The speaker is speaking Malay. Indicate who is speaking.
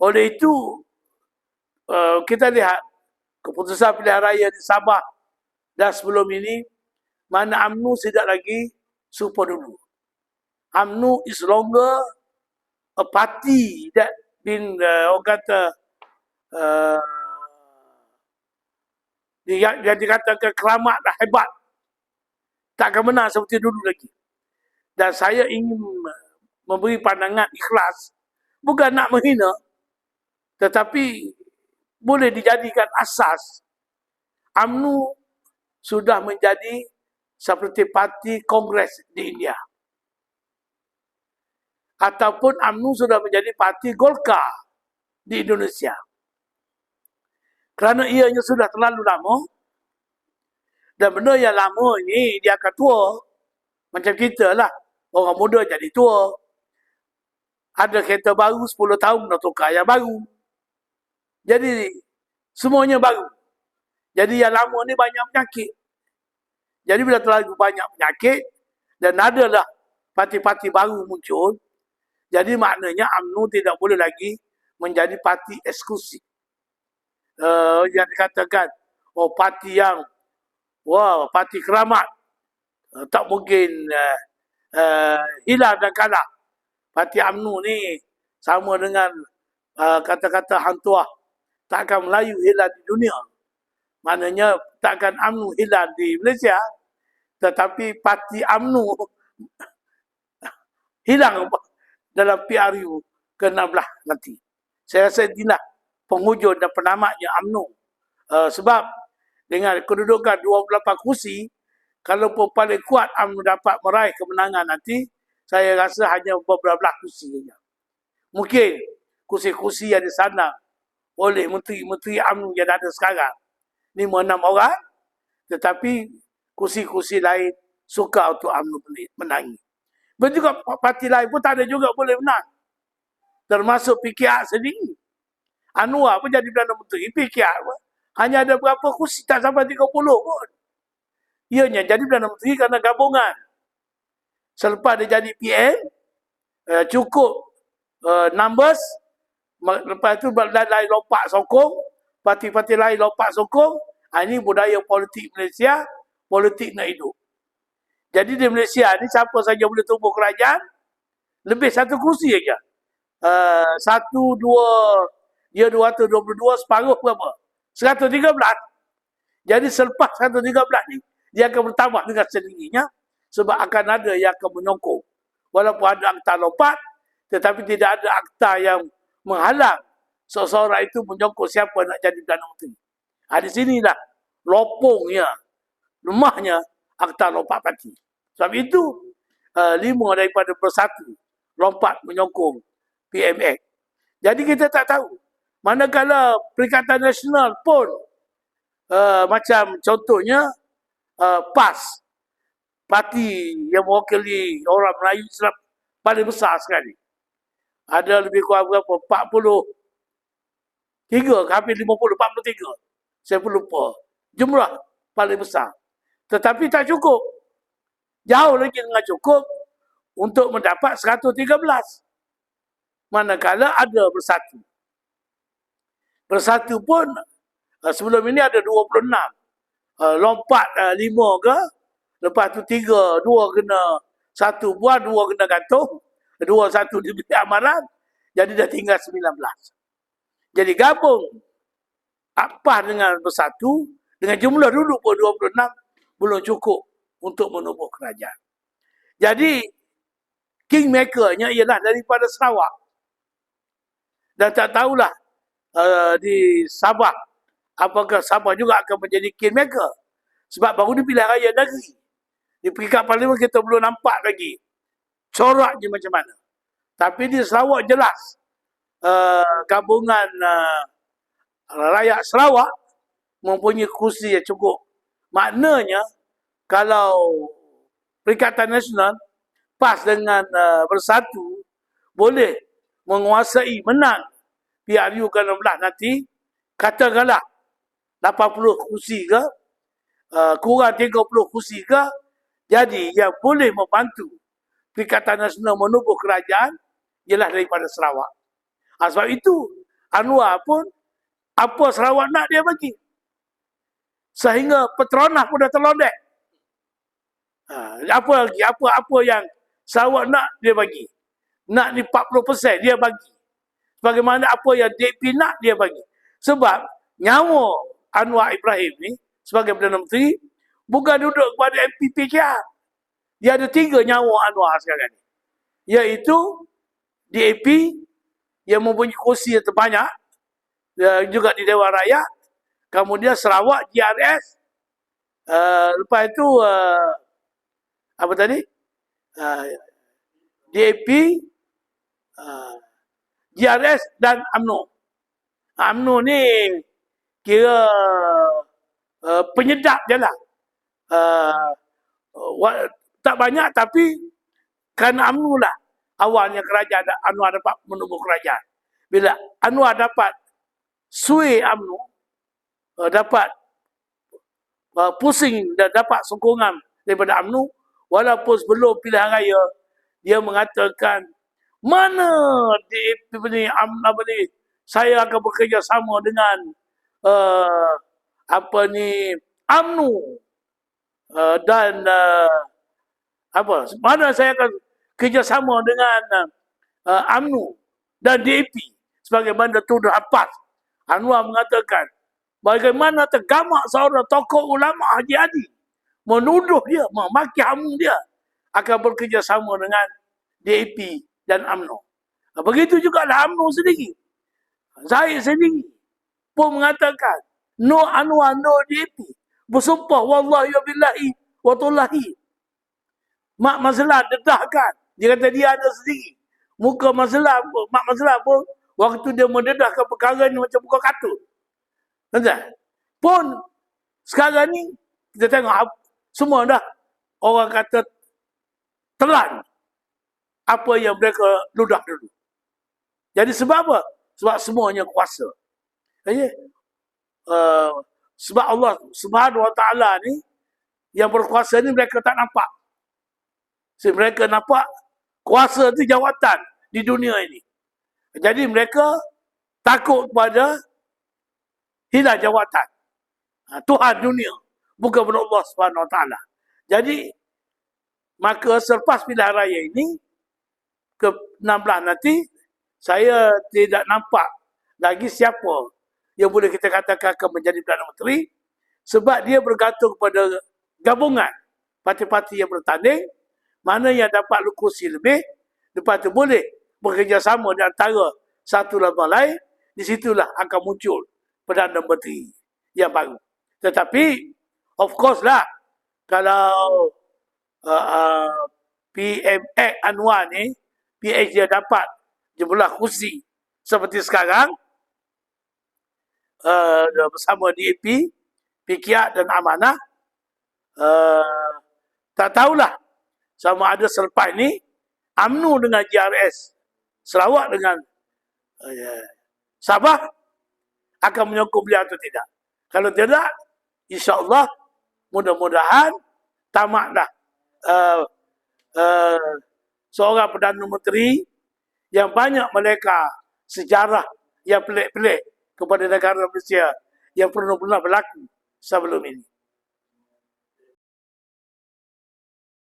Speaker 1: Oleh itu, uh, kita lihat keputusan pilihan raya di Sabah dan sebelum ini, mana UMNO tidak lagi super dulu. UMNO is longer a party that been, uh, orang kata, uh, dia, dia dikatakan keramat dah hebat. Tak akan menang seperti dulu lagi. Dan saya ingin memberi pandangan ikhlas. Bukan nak menghina. Tetapi boleh dijadikan asas. UMNO sudah menjadi seperti parti kongres di India. Ataupun UMNO sudah menjadi parti Golkar di Indonesia. Kerana ianya sudah terlalu lama. Dan benda yang lama ini dia akan tua. Macam kita lah. Orang muda jadi tua. Ada kereta baru 10 tahun nak tukar yang baru. Jadi semuanya baru. Jadi yang lama ni banyak penyakit. Jadi bila terlalu banyak penyakit dan adalah parti-parti baru muncul, jadi maknanya UMNO tidak boleh lagi menjadi parti eksklusif uh, yang dikatakan oh parti yang wah parti keramat uh, tak mungkin uh, uh, hilang dan kalah parti UMNO ni sama dengan uh, kata-kata hantuah takkan Melayu hilang di dunia maknanya takkan UMNO hilang di Malaysia tetapi parti UMNO hilang dalam PRU ke-16 nanti. Saya rasa inilah penghujung dan penamatnya UMNO. Uh, sebab dengan kedudukan 28 kursi, kalau pun paling kuat UMNO dapat meraih kemenangan nanti, saya rasa hanya beberapa kursi. Mungkin kursi-kursi yang disandang oleh menteri-menteri UMNO yang ada sekarang, ni enam orang, tetapi kursi-kursi lain suka untuk UMNO menangi. Begitu juga parti lain pun tak ada juga boleh menang. Termasuk PKR sendiri. Anwar pun jadi Perdana Menteri. Fikir apa? Hanya ada berapa kursi? Tak sampai 30 pun. Ianya jadi Perdana Menteri kerana gabungan. Selepas dia jadi PM, eh, cukup uh, numbers. Lepas itu lain lompat sokong. Parti-parti lain lompat sokong. Ha, ini budaya politik Malaysia. Politik nak hidup. Jadi di Malaysia ni siapa saja boleh tumbuh kerajaan. Lebih satu kursi saja. Uh, satu, dua, dia 222 separuh berapa? 113. Jadi selepas 113 ni dia akan bertambah dengan sendirinya sebab akan ada yang akan menyokong. Walaupun ada akta lompat tetapi tidak ada akta yang menghalang seseorang itu menyokong siapa nak jadi Perdana Menteri. Ha, di sinilah lopongnya, lemahnya akta lompat parti. Sebab itu uh, lima daripada bersatu lompat menyokong PMX. Jadi kita tak tahu Manakala Perikatan Nasional pun uh, macam contohnya uh, PAS parti yang mewakili orang Melayu Islam paling besar sekali. Ada lebih kurang berapa? 40 tiga, hampir 50, 43. Saya pun lupa. Jumlah paling besar. Tetapi tak cukup. Jauh lagi dengan cukup untuk mendapat 113. Manakala ada bersatu. Bersatu pun uh, sebelum ini ada 26. Uh, lompat uh, lima ke, lepas tu tiga, dua kena satu buah, dua kena gantung, dua satu di bilik amaran, jadi dah tinggal 19. Jadi gabung apa dengan bersatu, dengan jumlah dulu pun 26, belum cukup untuk menubuh kerajaan. Jadi, kingmakernya ialah daripada Sarawak. Dan tak tahulah uh, di Sabah. Apakah Sabah juga akan menjadi kingmaker? Sebab baru ni pilihan raya negeri. Di peringkat parlimen kita belum nampak lagi coraknya macam mana. Tapi di Sarawak jelas uh, gabungan uh, rakyat Sarawak mempunyai kursi yang cukup. Maknanya kalau Perikatan Nasional pas dengan uh, bersatu boleh menguasai menang PRU ke-16 nanti, katakanlah 80 kursi ke, uh, kurang 30 kursi ke, jadi yang boleh membantu Perikatan Nasional menubuh kerajaan ialah daripada Sarawak. Ha, sebab itu, Anwar pun apa Sarawak nak dia bagi. Sehingga Petronas pun dah terlondek. Ha, apa lagi? Apa-apa yang Sarawak nak dia bagi. Nak ni 40% dia bagi. Bagaimana apa yang DP nak dia bagi. Sebab nyawa Anwar Ibrahim ni sebagai Perdana Menteri bukan duduk kepada MPP KR. Dia ada tiga nyawa Anwar sekarang ni. Iaitu DAP yang mempunyai kursi yang terbanyak juga di Dewan Rakyat. Kemudian Sarawak GRS. Uh, lepas itu uh, apa tadi? Uh, DAP, uh, GRS dan UMNO. UMNO ni kira uh, penyedap je lah. Uh, tak banyak tapi kerana UMNO lah awalnya kerajaan Anwar dapat menunggu kerajaan. Bila Anwar dapat sway UMNO, uh, dapat uh, pusing dan dapat sokongan daripada UMNO, walaupun sebelum pilihan raya, dia mengatakan, mana DAP ni, apa ni, saya akan bekerja sama dengan uh, apa ni, UMNO uh, dan uh, apa, mana saya akan kerjasama dengan uh, UMNO dan DAP sebagaimana tuduh Abbas Anwar mengatakan bagaimana tergamak seorang tokoh ulama Haji Adi menuduh dia, memaki hamu dia akan bekerjasama dengan DAP dan UMNO. Begitu juga lah UMNO sendiri. Zahid sendiri pun mengatakan no Anwar, no DAP. Bersumpah wallahi wa billahi wa tullahi. Mak Mazlan dedahkan. Dia kata dia ada sendiri. Muka Mazlan, Mak Mazlan pun Waktu dia mendedahkan perkara ni macam buka kartun. Tuan Pun sekarang ni kita tengok semua dah orang kata telan apa yang mereka ludah dulu. Jadi sebab apa? Sebab semuanya kuasa. Jadi, uh, sebab Allah subhanahu wa ta'ala ni yang berkuasa ni mereka tak nampak. So, mereka nampak kuasa tu jawatan di dunia ini. Jadi mereka takut kepada hilang jawatan. Ha, Tuhan dunia. Bukan benar Allah SWT. Jadi, maka selepas pilihan raya ini, ke 16 nanti, saya tidak nampak lagi siapa yang boleh kita katakan akan menjadi Perdana Menteri sebab dia bergantung kepada gabungan parti-parti yang bertanding mana yang dapat kursi lebih lepas itu boleh bekerjasama di antara satu dan lain, di situlah akan muncul Perdana Menteri yang baru. Tetapi, of course lah, kalau uh, uh, PMX Anwar ni, PH dia dapat jumlah kursi seperti sekarang, uh, bersama DAP, PKR dan Amanah, uh, tak tahulah sama ada selepas ni, UMNO dengan GRS Sarawak dengan uh, Sabah akan menyokong beliau atau tidak. Kalau tidak, insyaAllah mudah-mudahan tamatlah uh, uh, seorang Perdana Menteri yang banyak mereka sejarah yang pelik-pelik kepada negara Malaysia yang pernah-pernah berlaku sebelum ini.